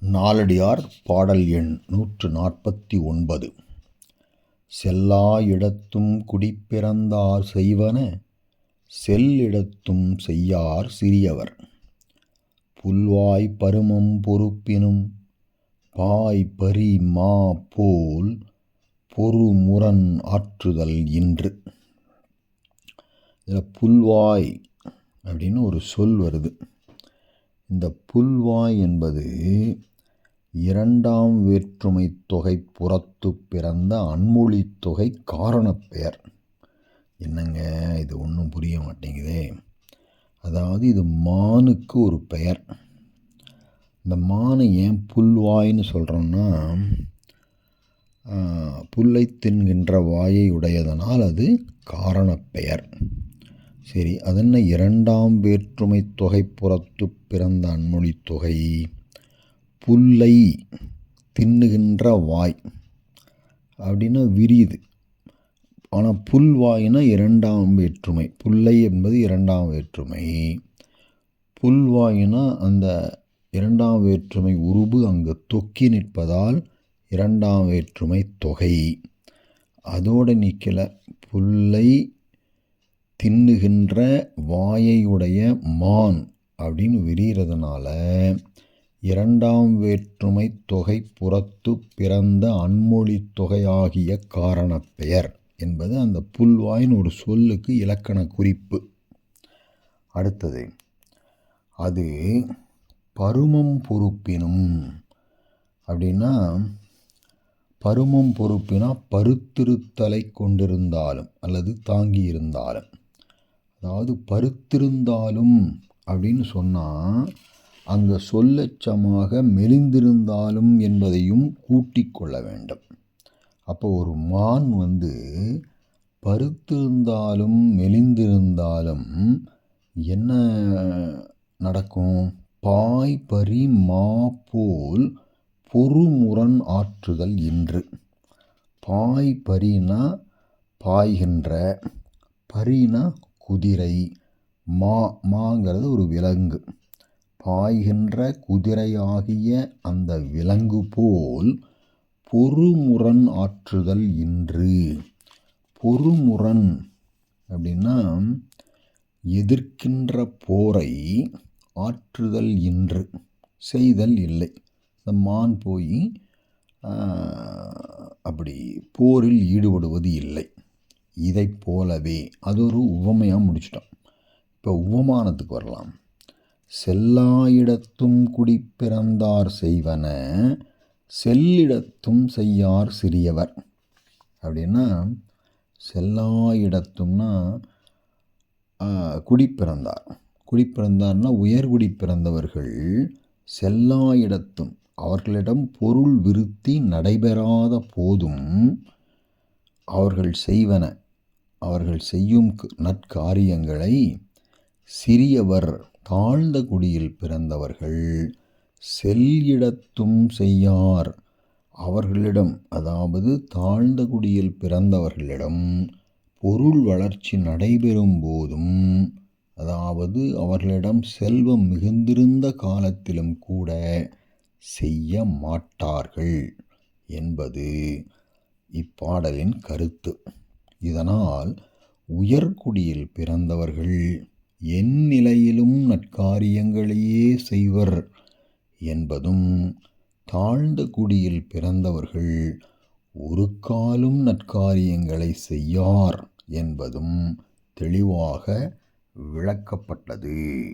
நாலடியார் பாடல் எண் நூற்று நாற்பத்தி ஒன்பது. செல்லா இடத்தும் குடிப்பிறந்தார் செய்வன செல்லிடத்தும் செய்யார் சிறியவர். புல்வாய் பருமம் பொறுப்பினும் பாய் பரி மா போல் பொறுமுரண் ஆற்றுதல் இன்று. இதில் புல்வாய் அப்படின்னு ஒரு சொல் வருது. இந்த புல்வாய் என்பது இரண்டாம் வேற்றுமை தொகை புறத்து பிறந்த அன்மொழி தொகை காரணப்பெயர் என்னங்க? இது ஒன்றும் புரிய மாட்டேங்குதே. அதாவது இது மானுக்கு ஒரு பெயர். இந்த மானை ஏன் புல்வாய்னு சொல்கிறோன்னா புல்லை தின்கின்ற வாயை உடையதனால் அது காரணப்பெயர் சரி அதென்ன இரண்டாம் வேற்றுமை தொகை புறத்து பிறந்த அன்மொழி தொகை? புல்லை தின்னுகின்ற வாய் அப்படின்னா விரியுது. ஆனால் புல்வாயினா இரண்டாம் வேற்றுமை. புல்லை என்பது இரண்டாம் வேற்றுமை. புல்வாயினா அந்த இரண்டாம் வேற்றுமை உருபு அங்கு தொக்கி நிற்பதால் இரண்டாம் வேற்றுமை தொகை. அதோடு நிற்கலை புல்லை தின்னுகின்ற வாயையுடைய மான் அப்படின்னு விரிகிறதுனால இரண்டாம் வேற்றுமை தொகை புறத்து பிறந்த அன்மொழி தொகையாகிய காரணப்பெயர் என்பது அந்த புல்வாயின் ஒரு சொல்லுக்கு இலக்கண குறிப்பு. அடுத்தது அது பருமம் பொறுப்பினும் அப்படின்னா பருமம் பொறுப்பினா பருத்திருத்தலை கொண்டிருந்தாலும் அல்லது தாங்கி இருந்தாலும் அதாவது பருத்திருந்தாலும் அப்படின்னு சொன்னால் அங்கே சொல்லச்சமாக மெலிந்திருந்தாலும் என்பதையும் கூட்டிக் கொள்ள வேண்டும். அப்போ ஒரு மான் வந்து பருத்திருந்தாலும் மெலிந்திருந்தாலும் என்ன நடக்கும்? பாய் பரி மா போல் பொறுமுரண் ஆற்றுதல் இன்று. பாய் பரினா பாய்கின்ற பரினா குதிரை மா மாங்கிறது ஒரு விலங்கு. பாய்கின்ற குதிரையாகிய அந்த விலங்கு போல் பொறுமுரண் ஆற்றுதல் இன்று. பொறுமுரண் அப்படின்னா எதிர்க்கின்ற போரை ஆற்றுதல் இன்று செய்தல் இல்லை. இந்த மான் போய் அப்படி போரில் ஈடுபடுவது இல்லை. இதை போலவே அது ஒரு உவமையாக முடிச்சிட்டோம். இப்போ உவமானத்துக்கு வரலாம். செல்லா இடத்தும் குடிப்பிறந்தார் செய்வன செல்லிடத்தும் செய்யார் சிறியவர். அப்படின்னா செல்லா இடத்தும்னா குடிப்பிறந்தார் குடிப்பிறந்தார்னா உயர்குடி பிறந்தவர்கள் செல்லா இடத்தும் அவர்களிடம் பொருள் விருத்தி நடைபெறாத போதும் அவர்கள் செய்வன. அவர்கள் செய்யும் நற்காரியங்களை சிறியவர் தாழ்ந்த குடியில் பிறந்தவர்கள் செல்லிடத்தும் செய்யார். அவர்களிடம் அதாவது தாழ்ந்த குடியில் பிறந்தவர்களிடம் பொருள் வளர்ச்சி நடைபெறும் போதும் அதாவது அவர்களிடம் செல்வம் மிகுந்திருந்த காலத்திலும் கூட செய்ய மாட்டார்கள் என்பது இப்பாடலின் கருத்து. இதனால் உயர்குடியில் பிறந்தவர்கள் என் நிலையிலும் நற்காரியங்களையே செய்வர் என்பதும் தாழ்ந்த குடியில் பிறந்தவர்கள் ஒரு காலும் நற்காரியங்களை செய்யார் என்பதும் தெளிவாக விளக்கப்பட்டது.